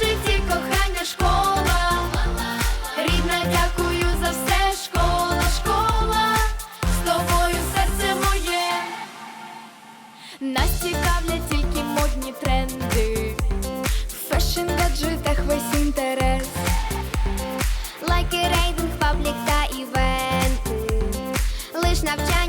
житті кохання, школа. Рідна, дякую за школа, школа. З тобою серце моє. Нас цікавлять тільки модні тренди. В фешн гаджетах весь інтерес. Лайки, рейтинг, паблік та івенти. Лиш навчання